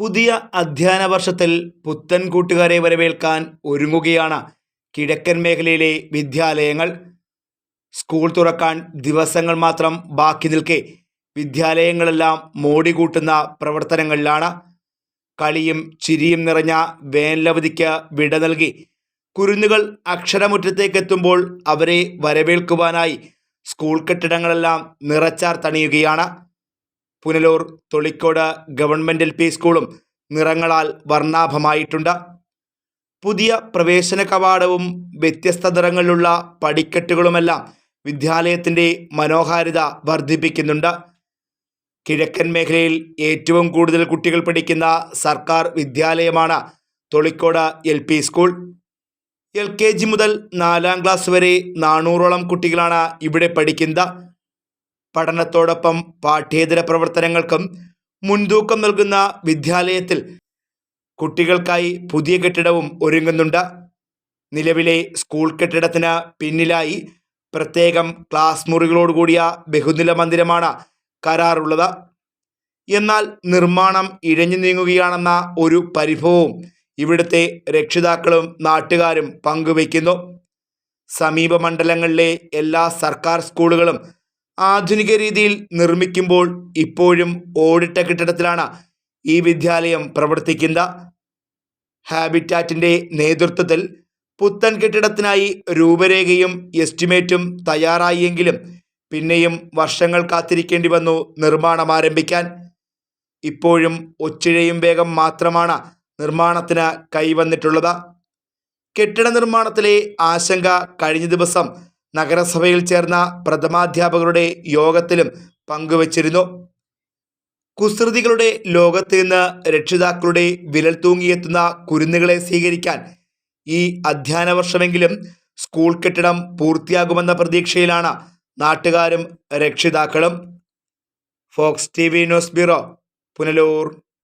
പുതിയ അധ്യയന വർഷത്തിൽ പുത്തൻ കൂട്ടുകാരെ വരവേൽക്കാൻ ഒരുങ്ങുകയാണ് കിഴക്കൻ മേഖലയിലെ വിദ്യാലയങ്ങൾ. സ്കൂൾ തുറക്കാൻ ദിവസങ്ങൾ മാത്രം ബാക്കി നിൽക്കെ വിദ്യാലയങ്ങളെല്ലാം മോടി കൂട്ടുന്ന പ്രവർത്തനങ്ങളിലാണ്. കളിയും ചിരിയും നിറഞ്ഞ വേനലവധിക്ക് വിട നൽകി കുരുന്നുകൾ അക്ഷരമുറ്റത്തേക്കെത്തുമ്പോൾ അവരെ വരവേൽക്കുവാനായി സ്കൂൾ കെട്ടിടങ്ങളെല്ലാം നിറച്ചാർ തണിയുകയാണ്. പുനലൂർ തൊളിക്കോട് ഗവൺമെന്റ് എൽ സ്കൂളും നിറങ്ങളാൽ വർണാഭമായിട്ടുണ്ട്. പുതിയ പ്രവേശന കവാടവും വ്യത്യസ്ത നിറങ്ങളിലുള്ള പടിക്കെട്ടുകളുമെല്ലാം വിദ്യാലയത്തിന്റെ മനോഹാരിത വർദ്ധിപ്പിക്കുന്നുണ്ട്. കിഴക്കൻ മേഖലയിൽ ഏറ്റവും കൂടുതൽ കുട്ടികൾ പഠിക്കുന്ന സർക്കാർ വിദ്യാലയമാണ് Tholicode L P school. L K G മുതൽ നാലാം ക്ലാസ് വരെ നാനൂറോളം കുട്ടികളാണ് ഇവിടെ പഠിക്കുന്നത്. പഠനത്തോടൊപ്പം പാഠ്യേതര പ്രവർത്തനങ്ങൾക്കും മുൻതൂക്കം നൽകുന്ന വിദ്യാലയത്തിൽ കുട്ടികൾക്കായി പുതിയ കെട്ടിടവും ഒരുങ്ങുന്നുണ്ട്. നിലവിലെ സ്കൂൾ കെട്ടിടത്തിന് പിന്നിലായി പ്രത്യേകം ക്ലാസ് മുറികളോടുകൂടിയ ബഹുനില മന്ദിരമാണ് കരാറുള്ളത്. എന്നാൽ നിർമ്മാണം ഇഴഞ്ഞു നീങ്ങുകയാണെന്ന ഒരു പരിഭവവും ഇവിടുത്തെ രക്ഷിതാക്കളും നാട്ടുകാരും പങ്കുവയ്ക്കുന്നു. സമീപ മണ്ഡലങ്ങളിലെ എല്ലാ സർക്കാർ സ്കൂളുകളും ആധുനിക രീതിയിൽ നിർമ്മിക്കുമ്പോൾ ഇപ്പോഴും ഓടിട്ട കെട്ടിടത്തിലാണ് ഈ വിദ്യാലയം പ്രവർത്തിക്കുന്നത്. ഹാബിറ്റാറ്റിന്റെ നേതൃത്വത്തിൽ പുത്തൻ കെട്ടിടത്തിനായി രൂപരേഖയും എസ്റ്റിമേറ്റും തയ്യാറായെങ്കിലും പിന്നെയും വർഷങ്ങൾ കാത്തിരിക്കേണ്ടി വന്നു നിർമ്മാണം ആരംഭിക്കാൻ. ഇപ്പോഴും ഒച്ചിഴയും വേഗം മാത്രമാണ് നിർമ്മാണത്തിന് കൈവന്നിട്ടുള്ളത്. കെട്ടിട നിർമ്മാണത്തിലെ ആശങ്ക കഴിഞ്ഞ ദിവസം നഗരസഭയിൽ ചേർന്ന പ്രഥമാധ്യാപകരുടെ യോഗത്തിലും പങ്കുവച്ചിരുന്നു. കുസൃതികളുടെ ലോകത്ത് നിന്ന് രക്ഷിതാക്കളുടെ വിരൽ തൂങ്ങിയെത്തുന്ന കുരുന്നുകളെ സ്വീകരിക്കാൻ ഈ അധ്യയന വർഷമെങ്കിലും സ്കൂൾ കെട്ടിടം പൂർത്തിയാകുമെന്ന പ്രതീക്ഷയിലാണ് നാട്ടുകാരും രക്ഷിതാക്കളും. Fox T V news bureau Punalur.